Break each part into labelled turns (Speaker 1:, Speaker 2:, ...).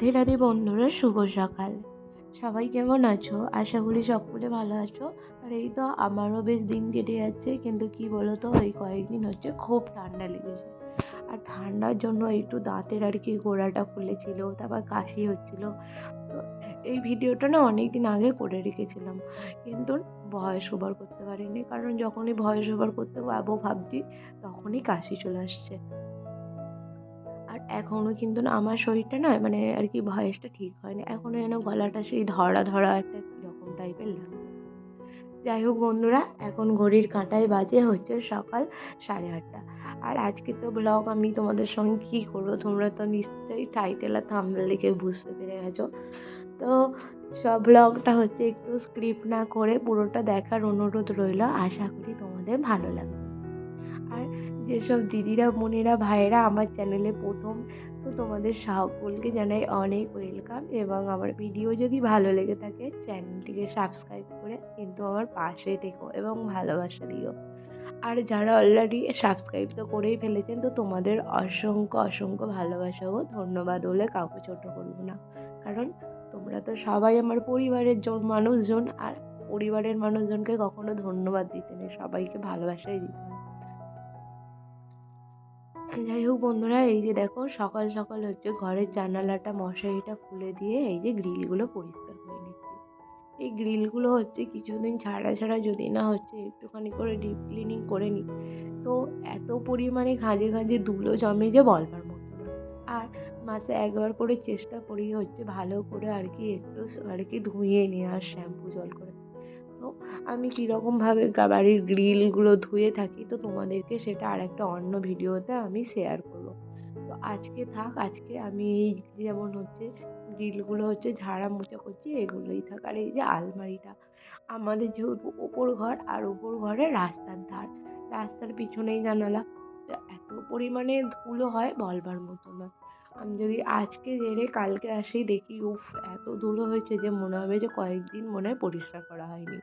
Speaker 1: রাধে রাধে বন্ধুরা, শুভ সকাল। সবাই কেমন আছো? আশা করি সকলে ভালো আছো। আর এই তো আমারও বেশ দিন কেটে যাচ্ছে, কিন্তু কি বলো তো এই কয়েকদিন হচ্ছে খুব ঠান্ডা লেগেছে। আর ঠান্ডার জন্য একটু দাঁতের আর কি গোড়াটা ফুলেছিল তারপর কাশি হচ্ছিল। এই ভিডিওটা না অনেক দিন আগে করে রেখেছিলাম, কিন্তু ভয়েস ওভার করতে পারিনি, কারণ যখনই ভয়েস ওভার করতে যাব ভাবছি, তখনই কাশি চলে আসছে। এখনও কিন্তু না আমার শরীরটা না মানে আর কি ভয়েসটা ঠিক হয়নি। এখনও যেন গলাটা সেই ধরা ধরা একটা কীরকম টাইপের লাগে যাই হোক বন্ধুরা, এখন ঘড়ির কাঁটায় বাজে হচ্ছে সকাল সাড়ে আটটা। আর আজকে তো ব্লগ আমি তোমাদের সঙ্গে কী করব? তোমরা তো নিশ্চয়ই টাইটেল আর থাম্বনেল দেখে বুঝতে পেরে গেছো। তো সব ব্লগটা হচ্ছে একটু স্ক্রিপ্ট না করে পুরোটা দেখার অনুরোধ রইল। আশা করি তোমাদের ভালো লাগবে। যেসব দিদিরা, বোনেরা, ভাইয়েরা আমার চ্যানেলে প্রথম, তো তোমাদের সকলকে জানাই অনেক ওয়েলকাম এবং আমার ভিডিও যদি ভালো লেগে থাকে চ্যানেলটিকে সাবস্ক্রাইব করে কিন্তু আমার পাশে থেকো এবং ভালোবাসা দিও। আর যারা অলরেডি সাবস্ক্রাইব তো করেই ফেলেছেন, তো তোমাদের অসংখ্য অসংখ্য ভালোবাসা ও ধন্যবাদ হলে কাউকে ছোট করব না। কারণ তোমরা তো সবাই আমার পরিবারের জন, মানুষজন, আর পরিবারের মানুষজনকে কখনো ধন্যবাদ দিতে নেই, সবাইকে ভালোবাসাই দিতে যাই হোক বন্ধুরা, এই যে দেখো, সকাল সকাল হচ্ছে ঘরের জানালাটা, মশারিটা খুলে দিয়ে এই যে গ্রিলগুলো পরিষ্কার করে নিচ্ছি। এই গ্রিলগুলো হচ্ছে কিছুদিন ছাড়া ছাড়া যদি না হচ্ছে, একটুখানি করে ডিপ ক্লিনিং করে নিই। তো এত পরিমাণে খাঁজে খাঁজে ধুলো জমে যে বলবার মতো আর মাসে একবার করে চেষ্টা করি হচ্ছে ভালো করে আর কি একটু আর কি ধুয়ে নেওয়ার শ্যাম্পু জল করে। তো আমি কীরকমভাবে বাড়ির গ্রিলগুলো ধুয়ে থাকি, তো তোমাদেরকে সেটা আর একটা অন্য ভিডিওতে আমি শেয়ার করব। তো আজকে থাক, আজকে আমি এই যেমন হচ্ছে গ্রিলগুলো হচ্ছে ঝাড়া মোছা করছি, এগুলোই থাক। আর এই যে আলমারিটা, আমাদের যেহেতু ওপর ঘর আর ওপর ঘরে রাস্তার ধার, রাস্তার পিছনেই জানালা এত পরিমাণে ধুলো হয় বলবার মতো না। আমি যদি আজকে জেরে কালকে আসি দেখি, উফ, এত ধুলো হয়েছে যে মনে হবে যে কয়েকদিন মনে হয় পরিষ্কার করা হয়নি।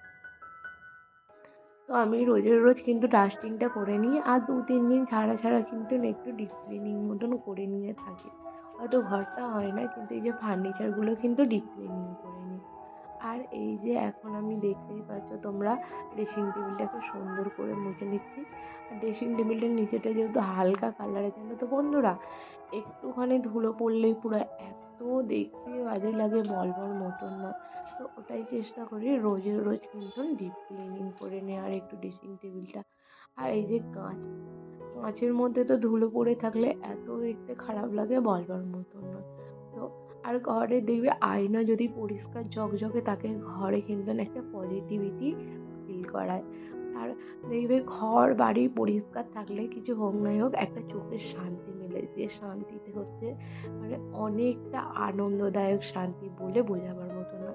Speaker 1: তো আমি রোজের রোজ কিন্তু ডাস্টিংটা করে নিই আর দু, তিন দিন ছাড়া ছাড়া কিন্তু একটু ডিপ ক্লিনিং মতন করে নিয়ে থাকি। হয়তো ঘরটা হয় না, কিন্তু এই যে ফার্নিচারগুলো কিন্তু ডিপ ক্লিনিং আর এই যে এখন আমি দেখতেই পাচ্ছ তোমরা ড্রেসিং টেবিলটাকে সুন্দর করে মুছে নিচ্ছি। আর ড্রেসিং টেবিলটার নিচেটা যেহেতু হালকা কালারের জন্য তো বন্ধুরা? একটুখানি ধুলো পড়লেই পুরো এত দেখতে বাজে লাগে বলবার মতন না। তো ওটাই চেষ্টা করি রোজে রোজ কিন্তু ডিপ ক্লিনিং করে নেওয়ার একটু ড্রেসিং টেবিলটা আর এই যে কাঁচ, কাঁচের মধ্যে তো ধুলো পড়ে থাকলে এত দেখতে খারাপ লাগে বলবার মতন না। আর ঘরে দেখবে আয়না যদি পরিষ্কার ঝকঝকে থাকে, ঘরে কিন্তু একটা পজিটিভিটি ফিল করায়। আর দেখবে ঘর, বাড়ি পরিষ্কার থাকলে কিছু হোক নাই হোক, একটা চোখের শান্তি মেলে। যে শান্তিতে হচ্ছে মানে অনেকটা আনন্দদায়ক শান্তি বলে বোঝাবার মতো না।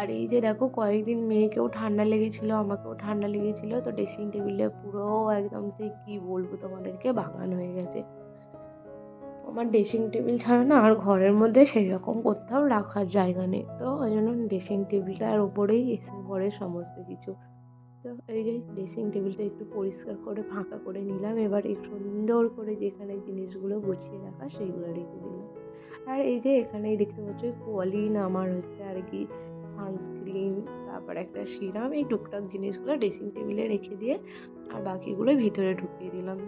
Speaker 1: আর এই যে দেখো কয়েকদিন মেয়েকেও ঠান্ডা লেগেছিল, আমাকেও ঠান্ডা লেগেছিলো, তো ড্রেসিং টেবিলে পুরো একদম সেই কী বলব তোমাদেরকে, বাগান হয়ে গেছে। আমার ড্রেসিং টেবিল ছাড়া না আর ঘরের মধ্যে সেই রকম কোথাও রাখার জায়গা নেই। তো ওই জন্য ড্রেসিং টেবিলটার ওপরেই এসে পড়ে সমস্ত কিছু। তো এই যে ড্রেসিং টেবিলটা একটু পরিষ্কার করে, ফাঁকা করে নিলাম। এবার এই সুন্দর করে যেখানে জিনিসগুলো গুছিয়ে রাখা সেইগুলো রেখে দিলাম। আর এই যে এখানেই দেখতে পাচ্ছ কোয়ালিন আমার হচ্ছে আর কি সানস্ক্রিন তারপর একটা সিরাম এই টুকটাক জিনিসগুলো ড্রেসিং টেবিলে রেখে দিয়ে আর বাকিগুলো ভিতরে ঢুকিয়ে দিলাম।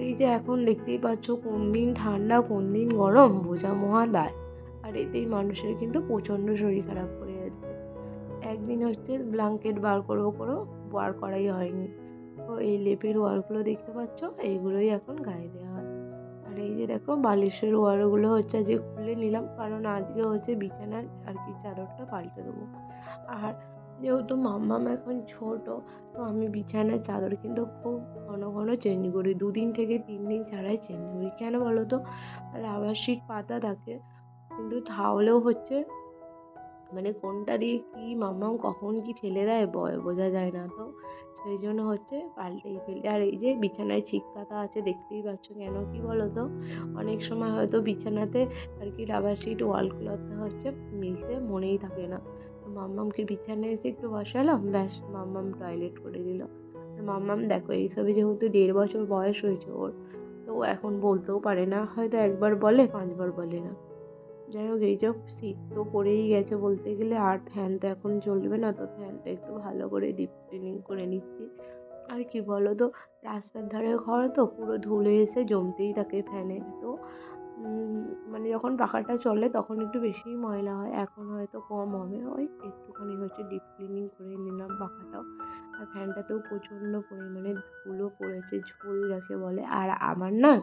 Speaker 1: এই যে এখন দেখতেই পাচ্ছ কোন দিন ঠান্ডা, কোন দিন গরম, বোঝা মহা দায়। আর এতেই মানুষের কিন্তু প্রচণ্ড শরীর খারাপ করে যাচ্ছে। একদিন হচ্ছে ব্ল্যাঙ্কেট বার করব করো, বার করাই হয়নি। তো এই লেপের ওয়ারগুলো দেখতে পাচ্ছ, এইগুলোই এখন গায়ে দেওয়া হয়। আর এই যে দেখো বালিশের ওয়ারগুলো হচ্ছে যে খুলে নিলাম, কারণ আজকে হচ্ছে বিছানার আর কি চাদরটা পাল্টে দেবো। আর যেহেতু মাম্মাম এখন ছোটো, তো আমি বিছানার চাদর কিন্তু খুব ঘন ঘন চেঞ্জ করি। দুদিন থেকে তিন দিন ছাড়াই চেঞ্জ করি। কেন বলো তো? রাবার শিট পাতা থাকে, কিন্তু তাহলেও হচ্ছে মানে কোনটা দিয়ে কী মাম্মাম কখন কী ফেলে দেয় বয়, বোঝা যায় না। তো সেই জন্য হচ্ছে পাল্টেই ফেলি। আর এই যে বিছানায় ছিট পাতা আছে, দেখতেই পাচ্ছ কেন কি বলো তো? অনেক সময় হয়তো বিছানাতে আর কি রাবার শিট ওয়াল ক্লথটা হচ্ছে মিশে মনেই থাকে না। মাম্মামকে বিছানায় এসে একটু বসালাম? ব্যাস, মাম্মাম টয়লেট করে দিল। মাম্মাম দেখো এইসবে যেহেতু দেড় বছর বয়স হয়েছে ওর, তো এখন বলতেও পারে না, হয়তো একবার বলে, পাঁচবার বলে না। যাই হোক, এই যে শীত তো পড়েই গেছে বলতে গেলে, আর ফ্যান তো এখন চলবে না, তো ফ্যানটা একটু ভালো করে ডিপ ক্লিনিং করে নিচ্ছি। আর কি বলো তো, রাস্তার ধারে ঘর তো পুরো ধুলো এসে জমতেই থাকে ফ্যানে তো মানে যখন পাখাটা চলে তখন একটু বেশিই ময়লা হয়, এখন হয়তো কম হবে। ওই একটুখানি হচ্ছে ডিপ ক্লিনিং করে নিলাম পাখাটাও। আর ফ্যানটাতেও প্রচণ্ড পরিমাণে ধুলো পড়েছে, ঝুল যাকে বলে। আর আমার না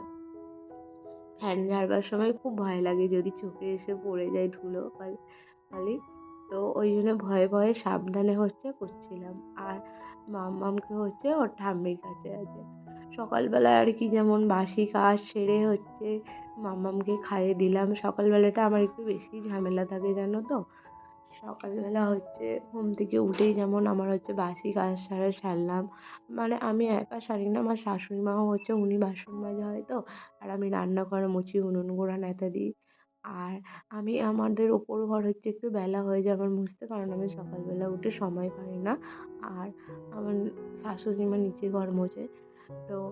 Speaker 1: ফ্যান ঝাড়বার সময় খুব ভয় লাগে যদি চোখে এসে পড়ে যায় ধুলো খালি। তো ওই জন্য ভয়ে ভয়ে সাবধানে হচ্ছে করছিলাম। আর মাম্মামকে হচ্ছে ওর ঠাম্মির কাছে আছে। সকালবেলা আর কি যেমন বাসি কাজ সেরে হচ্ছে মাম্মামকে খাইয়ে দিলাম। সকালবেলাটা আমার একটু বেশি ঝামেলা থাকে, জানো তো? সকালবেলা হচ্ছে ঘুম থেকে উঠেই যেমন আমার হচ্ছে বাসি কাজ সারা সারলাম। মানে আমি একা সারি না, আমার শাশুড়ি মাও হচ্ছে উনি বাসন মাজা হয় তো, আর আমি রান্না রান্নাঘর মুছি উনুন গোড়া ন্যাতা দিই। আর আমি, আমাদের ওপর ঘর হচ্ছে একটু বেলা হয়ে যায় আমার মুছতে, কারণ আমি সকালবেলা উঠে সময় পাই না। আর আমার শাশুড়ি মা নিচে ঘর মোছে, তো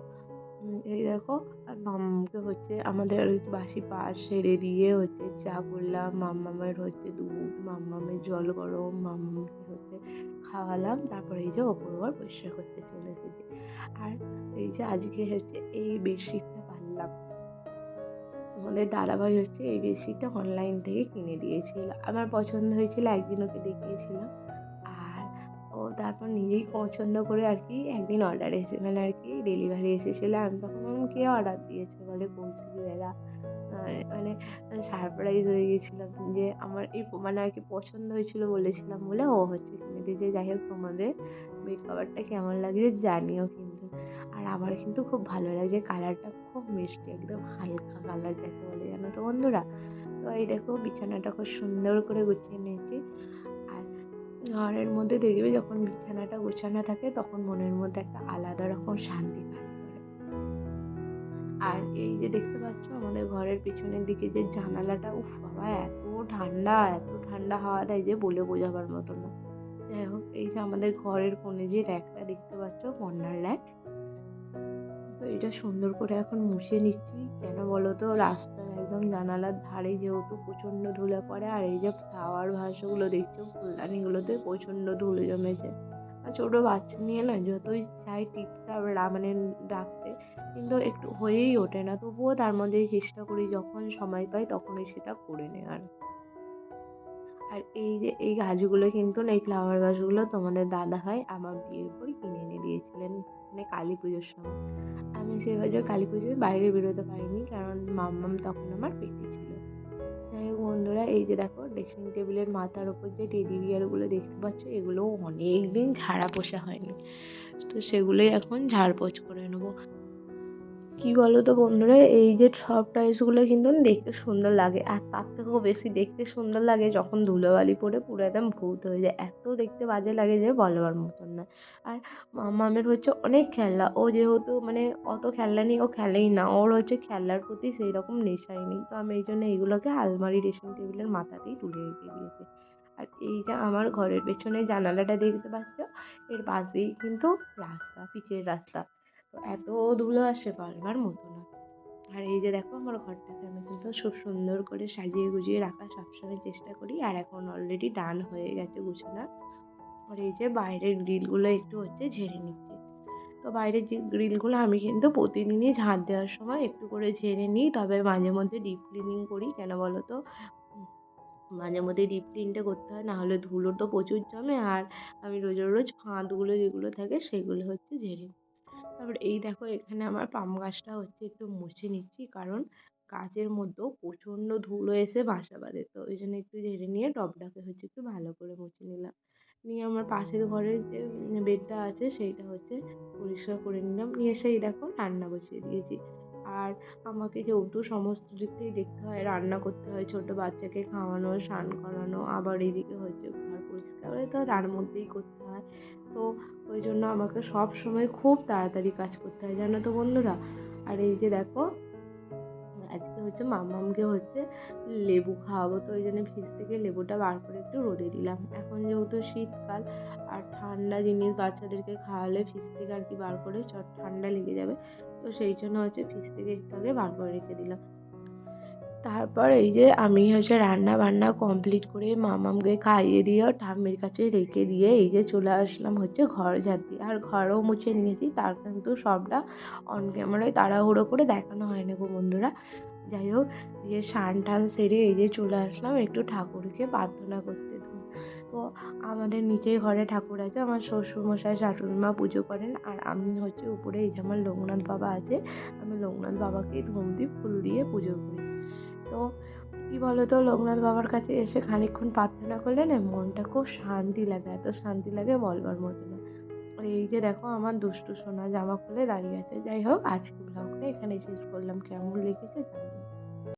Speaker 1: এই দেখো, আর মাম্মামকে হচ্ছে আমাদের বাসি পাশ সেরে দিয়ে হচ্ছে চা করলাম। মাম্মামের হচ্ছে দুধ, মাম্মামের জল গরম, মাম্মামকে হচ্ছে খাওয়ালাম। তারপরে এই যে ওপর ঘর পরিষ্কার করতে চলে এসেছি। আর এই যে আজকে হচ্ছে এই বেডশিটটা পারলাম। আমাদের দাদাভাই হচ্ছে এই বেডশিটটা অনলাইন থেকে কিনে দিয়েছিল। আমার পছন্দ হয়েছিল, একদিন ওকে দেখিয়েছিলাম। তারপর নিজেই পছন্দ করে আর কি একদিন অর্ডার এসে মানে আর কি ডেলিভারি এসেছিল। আমি তখন কে অর্ডার দিয়েছে বলে কৌশিকীরা মানে সারপ্রাইজ হয়ে গেছিলাম যে আমার এই মানে আর কি পছন্দ হয়েছিল বলেছিলাম বলে ও হচ্ছে কিনে দিয়েছে। যাই হোক, তোমাদের বেড কভারটা কেমন লাগছে জানিও কিন্তু। আর আমার কিন্তু খুব ভালো লাগছে কালারটা খুব মিষ্টি, একদম হালকা কালার যাকে বলে জানো তো বন্ধুরা? তো এই দেখো, বিছানাটা খুব সুন্দর করে গুছিয়ে নিয়েছি। ঘরের মধ্যে দেখবে যখন বিছানাটা গোছানো থাকে তখন মনের মধ্যে একটা আলাদা রকম শান্তি কাজ করে। আর এই যে দেখতে পাচ্ছ আমাদের ঘরের পিছনের দিকে যে জানালাটা, উফ বাবা, এত ঠান্ডা এত ঠান্ডা হাওয়া দেয় যে বলে বোঝাবার মতো না। যাই হোক, এই যে আমাদের ঘরের কোণে যে র্যাকটা দেখতে পাচ্ছ কর্নার র্যাক। তো এটা সুন্দর করে এখন মুছে নিচ্ছি। কেন বলো তো রাস্তার একদম জানালার ধারে যেহেতু প্রচণ্ড ধুলো পড়ে, আর এই যে ফ্লাওয়ার ভাসগুলো দেখছ, ফুলদানিগুলোতে প্রচণ্ড ধুলো জমেছে। আর ছোটো বাচ্চা নিয়ে না যতই চাই টিপটা মানে রাখতে কিন্তু একটু হয়েই ওঠে না। তবুও তার মধ্যেই চেষ্টা করি যখন সময় পাই তখনই সেটা করে নেওয়ার। আর এই যে এই গাছগুলো কিন্তু না, এই ফ্লাওয়ার গাছগুলো তোমাদের দাদা ভাই আমার বিয়ের পর কিনে এনে দিয়েছিলেন মানে কালী পুজোর সময়। আমি সেই বছর কালী পুজোয় বাইরে বেরোতে পারিনি, কারণ মাম্মাম তখন আমার পেটে ছিল। যাই হোক বন্ধুরা, এই যে দেখো ড্রেসিং টেবিলের মাথার ওপর যে টেডি বিয়ারগুলো দেখতে পাচ্ছ, এগুলো অনেক দিন ঝাড়া পোষা হয়নি। তো সেগুলোই এখন ঝাড়পোছ করে নেব। কী বলো তো বন্ধুরা? এই যে সব টাইলসগুলো কিন্তু দেখতে সুন্দর লাগে। আর তার থেকেও বেশি দেখতে সুন্দর লাগে যখন ধুলোবালি পরে পুরো একদম ভূত হয়ে যায়। এত দেখতে বাজে লাগে যে বলবার মতন না। আর মামের হচ্ছে অনেক খেলনা। ও যেহেতু মানে অত খেলনা নেই, ও খেলেই না। ওর হচ্ছে খেলনার প্রতি সেই রকম নেশাই নেই। তো আমি এই জন্য এইগুলোকে আলমারি ড্রেসিং টেবিলের মাথাতেই তুলে রেখে দিয়েছি। আর এই যে আমার ঘরের পেছনে জানালাটা দেখতে পাচ্ছ? এর পাশ দিয়েই কিন্তু রাস্তা, পিচের রাস্তা। তো এত ধুলো আসে বলবার মতো না। আর এই যে দেখো আমার ঘরটাকে আমি কিন্তু খুব সুন্দর করে সাজিয়ে গুজিয়ে রাখার সবসময় চেষ্টা করি, আর এখন অলরেডি ডান হয়ে গেছে গুছানো। আর এই যে বাইরের গ্রিলগুলো একটু হচ্ছে ঝেড়ে নিচ্ছি। তো বাইরের যে গ্রিলগুলো আমি কিন্তু প্রতিদিনই ঝাঁট দেওয়ার সময় একটু করে ঝেড়ে নিই, তবে মাঝে মধ্যে ডিপ ক্লিনিং করি। কেন বলো তো? মাঝে মধ্যে ডিপ ক্লিনটা করতে হয় নাহলে ধুলো তো প্রচুর জমে, আর আমি রোজ রোজ ফাঁদগুলো যেগুলো থাকে সেগুলো হচ্ছে ঝেড়ে তারপর এই দেখো এখানে আমার পাম গাছটা হচ্ছে একটু মুছে নিচ্ছি। কারণ গাছের মধ্যেও প্রচণ্ড ধুলো এসে বাসা বাঁধে। তো ওই জন্য একটু ঝেড়ে নিয়ে টবটাকে হচ্ছে একটু ভালো করে মুছে নিলাম। নিয়ে আমার পাশের ঘরের যে বেডটা আছে সেইটা হচ্ছে পরিষ্কার করে নিলাম। নিয়ে সেই দেখো রান্না বসিয়ে দিয়েছি। আর আমাকে যেহেতু সমস্ত দিকটাই দেখতে হয়, রান্না করতে হয়, ছোটো বাচ্চাকে খাওয়ানো, স্নান করানো, আবার এদিকে হচ্ছে ঘর পরিষ্কার তো তার মধ্যেই করতে হয় তো ওই জন্য আমাকে সব সময় খুব তাড়াতাড়ি কাজ করতে হয়, জানো তো বন্ধুরা? আর এই যে দেখো, আজকে হচ্ছে মামামকে হচ্ছে লেবু খাওয়াবো, তো ওই জন্য ফ্রিজ থেকে লেবুটা বার করে একটু রোদে দিলাম। এখন যেহেতু শীতকাল, আর ঠান্ডা জিনিস বাচ্চাদেরকে খাওয়ালে ফ্রিজ থেকে আর কি বার করে, চট ঠান্ডা লেগে যাবে, তো সেই জন্য হচ্ছে ফ্রিজ থেকে একটু আগে বার করে রেখে দিলাম। তারপর এই যে আমি হচ্ছে রান্না বান্না কমপ্লিট করে মামামকে খাইয়ে দিয়ে ঠাম্মির কাছে রেখে দিয়ে এই যে চলে আসলাম হচ্ছে ঘর দিয়ে। আর ঘরও মুছে নিয়েছি, তার কিন্তু সবটা অন ক্যামেরায় তাড়াহুড়ো করে দেখানো হয় না গো বন্ধুরা। যাই হোক দিয়ে স্নান টান সেরে এই যে চলে আসলাম একটু ঠাকুরকে প্রার্থনা করতে। তো আমাদের নিচেই ঘরে ঠাকুর আছে, আমার শ্বশুরমশাই শাশুড়ি মা পুজো করেন, আর আমি হচ্ছে উপরে এই যে আমার লোকনাথ বাবা আছে, আমি লোকনাথ বাবাকে ধূপ দিয়ে ফুল দিয়ে পুজো করি। তো কী বলো তো লোকনাথ বাবার কাছে এসে খানিকক্ষণ প্রার্থনা করলে না মনটা খুব শান্তি লাগে, এত শান্তি লাগে বলবার মতো না। এই যে দেখো আমার দুষ্টু সোনা জামা খুলে দাঁড়িয়ে আছে। যাই হোক, আজকে ব্লগটা এখানে শেষ করলাম। কেমন লেগেছে জানিও